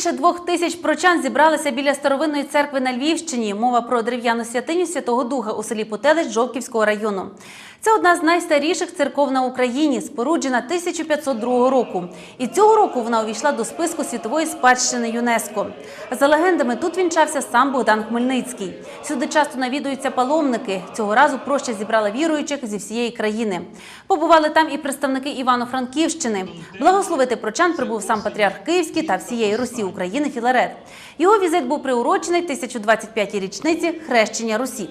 Більше двох тисяч прочан зібралися біля старовинної церкви на Львівщині. Мова про дерев'яну святиню Святого Духа у селі Путелець Жовківського району. Це одна з найстаріших церков на Україні, споруджена 1502 року. І цього року вона увійшла до списку світової спадщини ЮНЕСКО. За легендами, тут вінчався сам Богдан Хмельницький. Сюди часто навідуються паломники. Цього разу проща зібрала віруючих зі всієї країни. Побували там і представники Івано-Франківщини. Благословити прочан прибув сам патріарх Київський та всієї Русі України Філарет. Його візит був приурочений 1025-й річниці хрещення Русі.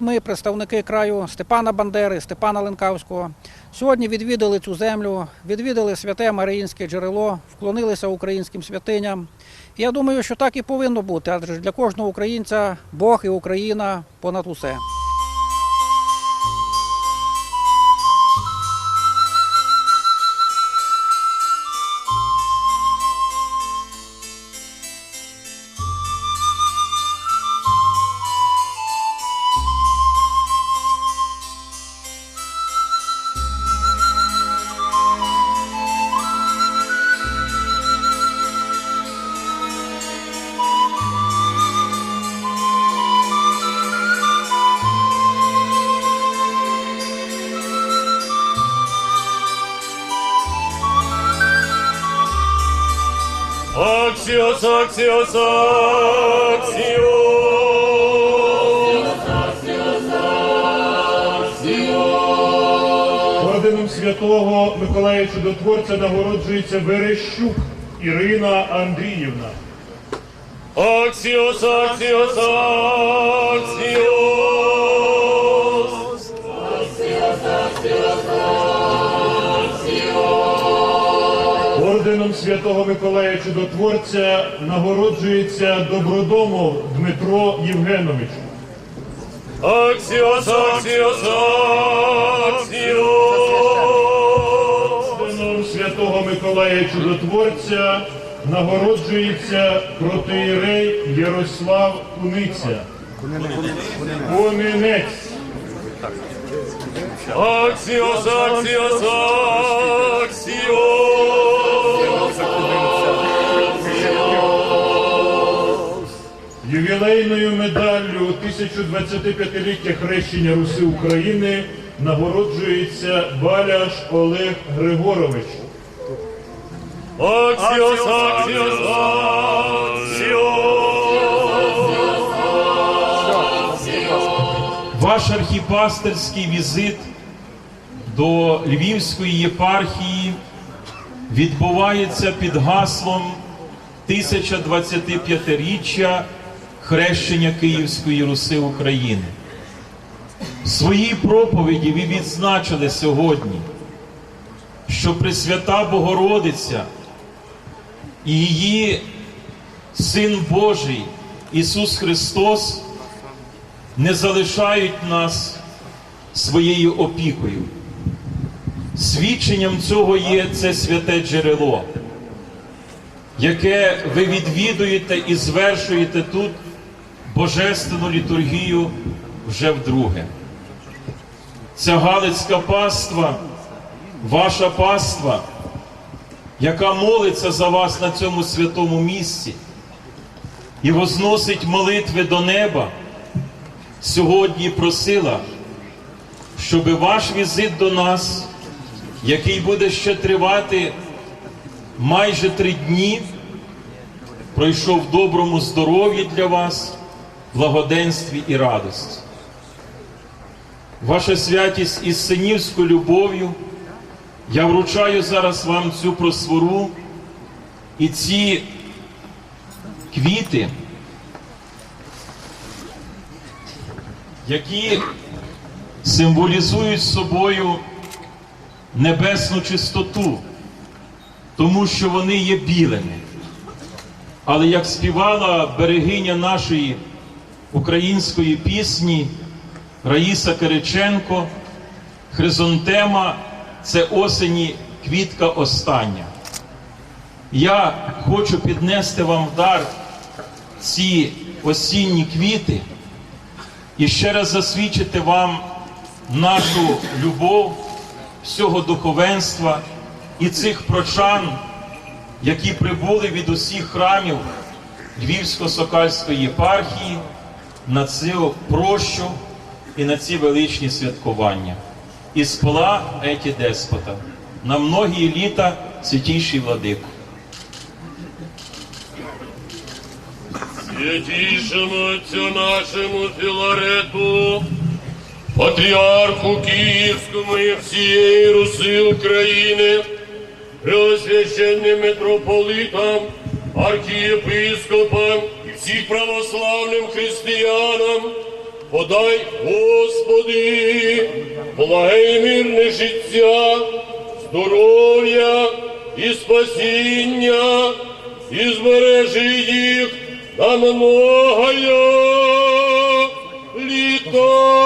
Ми, представники краю Степана Бандери, Степана Ленкавського, сьогодні відвідали цю землю, відвідали святе Маріїнське джерело, вклонилися українським святиням. Я думаю, що так і повинно бути, адже для кожного українця Бог і Україна понад усе. Аксіос, аксіос, аксіос. Орденом святого Миколая Чудотворця нагороджується Верещук Ірина Андріївна. Аксіос, аксіос, аксіос. Орденом святого Миколая Чудотворця нагороджується Добродомов Дмитро Євгенович. Аксіос, аксіос, аксіос. Орденом святого Миколая Чудотворця нагороджується протиєрей Ярослав Куниця. Конинець. Аксіос, аксіос, аксіос. Ювілейною медаллю 1025-ліття хрещення Руси України нагороджується Баляш Олег Григорович. Аксіос, аксіос, аксіос. Ваш архіпастерський візит до Львівської єпархії відбувається під гаслом 1025-річчя хрещення Київської Руси України. В своїй проповіді ви відзначили сьогодні, що Пресвята Богородиця і її Син Божий Ісус Христос не залишають нас своєю опікою. Свідченням цього є це святе джерело, яке ви відвідуєте і звершуєте тут божественну літургію вже вдруге. Ця Галицька паства, ваша паства, яка молиться за вас на цьому святому місці і возносить молитви до неба сьогодні просила, щоб ваш візит до нас, який буде ще тривати майже три дні, пройшов в доброму здоров'ї для вас, благоденстві і радості. Ваша святість із синівською любов'ю, я вручаю зараз вам цю просвору і ці квіти. які символізують собою небесну чистоту, тому що вони є білими. Але як співала берегиня нашої української пісні Раїса Кириченко, Хризонтема це осені квітка остання. Я хочу піднести вам в дар ці осінні квіти і ще раз засвідчити вам нашу любов всього духовенства і цих прочан, які прибули від усіх храмів Львівсько-Сокальської єпархії на цю прощу і на ці величні святкування. І спла еті деспота на многі літа святійший владику. Святейшему Отцу нашему Филарету, Патриарху Киевскому и всей Руси Украины, Преосвященным митрополитам, архиепископам и православним християнам, подай, Господи, благе і мирне життя, здоров'я і спасіння, і збережи їх на многое літа.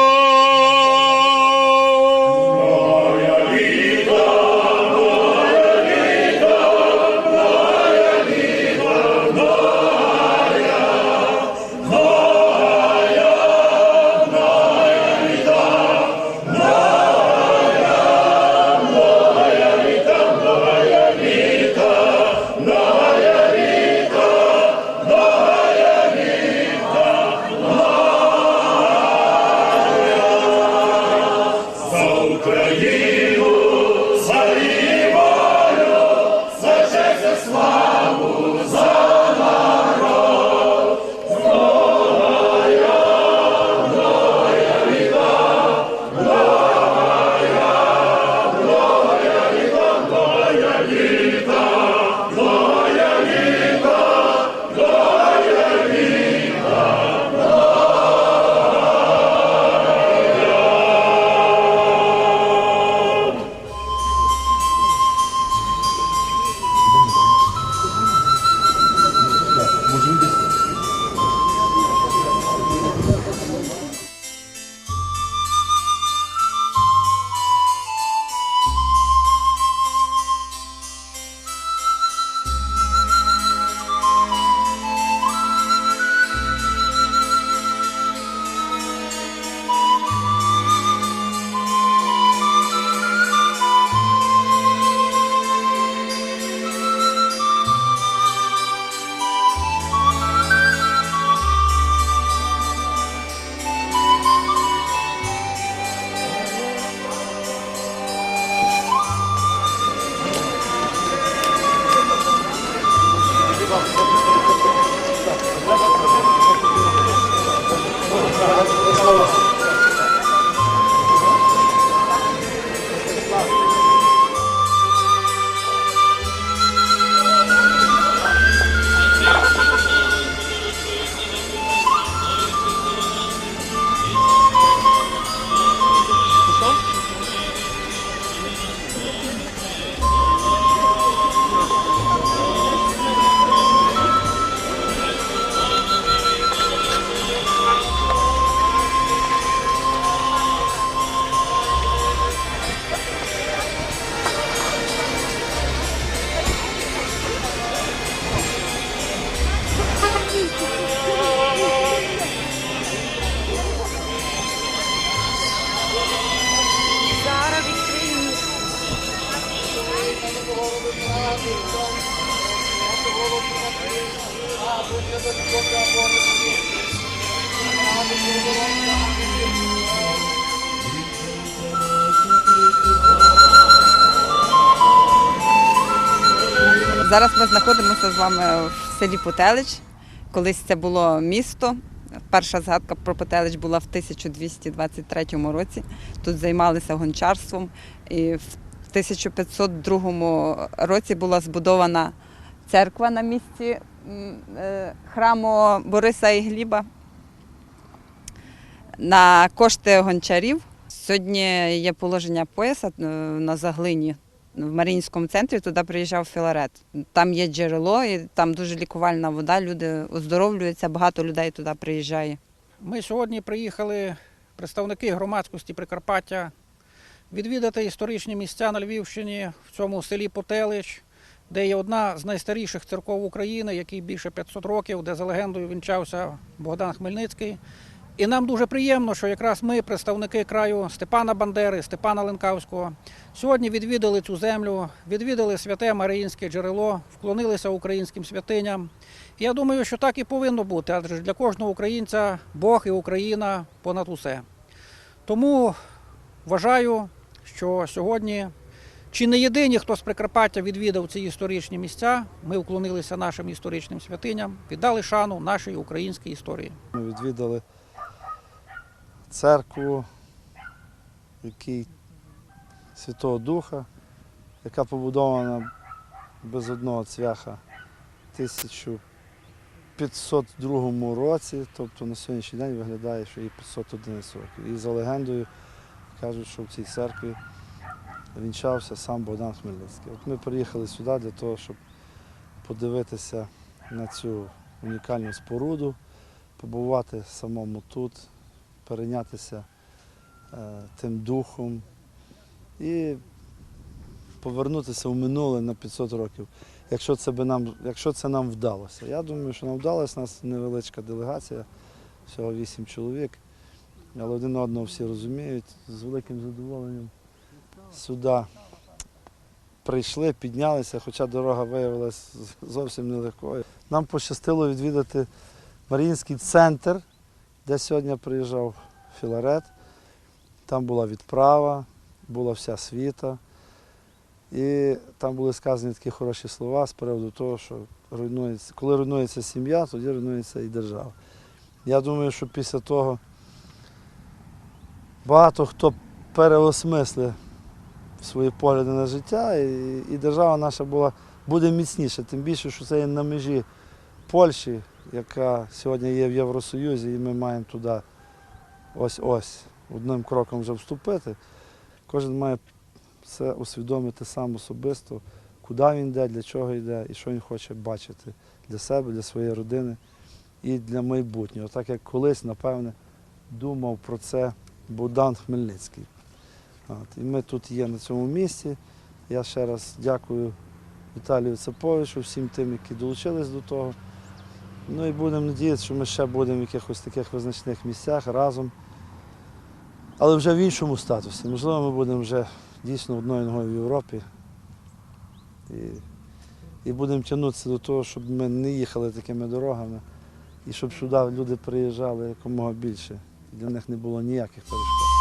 Зараз ми знаходимося з вами в селі Потелич. Колись це було місто. Перша згадка про Потелич була в 1223 році. Тут займалися гончарством. І в 1502 році була збудована церква на місці е, храму Бориса і Гліба на кошти гончарів. Сьогодні є положення пояса е, на заглині в Маріїнському центрі. Туди приїжджав Філарет. Там є джерело, і там дуже лікувальна вода. Люди оздоровлюються, багато людей туди приїжджає. Ми сьогодні приїхали, представники громадськості Прикарпаття, відвідати історичні місця на Львівщині в цьому селі Потелич, де є одна з найстаріших церков України, якій більше 500 років, де за легендою вінчався Богдан Хмельницький. І нам дуже приємно, що якраз ми, представники краю Степана Бандери, Степана Ленкавського, сьогодні відвідали цю землю, відвідали святе Маріїнське джерело, вклонилися українським святиням. Я думаю, що так і повинно бути, адже для кожного українця Бог і Україна понад усе. Тому вважаю, що сьогодні чи не єдині, хто з Прикарпаття відвідав ці історичні місця, ми вклонилися нашим історичним святиням, віддали шану нашій українській історії. Ми відвідали церкву, який Святого Духа, яка побудована без одного цвяха в 1502 році, тобто на сьогоднішній день виглядає, що їй 511 років. І за легендою кажуть, що в цій церкві вінчався сам Богдан Хмельницький. От ми приїхали сюди для того, щоб подивитися на цю унікальну споруду побувати самому тут, перейнятися е, тим духом і повернутися в минуле на 500 років, якщо це, би нам, якщо це нам вдалося. Я думаю, що нам вдалося, у нас невеличка делегація, всього 8 чоловік, але один одного всі розуміють, з великим задоволенням сюди прийшли, піднялися, хоча дорога виявилася зовсім нелегкою. Нам пощастило відвідати Маріїнський центр, де сьогодні приїжджав Філарет. Там була відправа, була вся світа. І там були сказані такі хороші слова з приводу того, що руйнується, коли руйнується сім'я, тоді руйнується і держава. Я думаю, що після того багато хто переосмислив свої погляди на життя, і, і держава наша була, буде міцніша, тим більше, що це є на межі Польщі, яка сьогодні є в Євросоюзі, і ми маємо туди ось-ось одним кроком вже вступити. Кожен має це усвідомити сам особисто, куди він йде, для чого йде і що він хоче бачити для себе, для своєї родини і для майбутнього. Так як колись, напевне, думав про це Богдан Хмельницький. От, і ми тут є на цьому місці. Я ще раз дякую Віталію Цеповичу, всім тим, які долучились до того. Ну і будемо надіятися, що ми ще будемо в якихось таких визначних місцях разом. Але вже в іншому статусі. Можливо, ми будемо вже дійсно одною ногою в Європі. І, і будемо тягнутися до того, щоб ми не їхали такими дорогами і щоб сюди люди приїжджали якомога більше. Для них не було ніяких перешкод.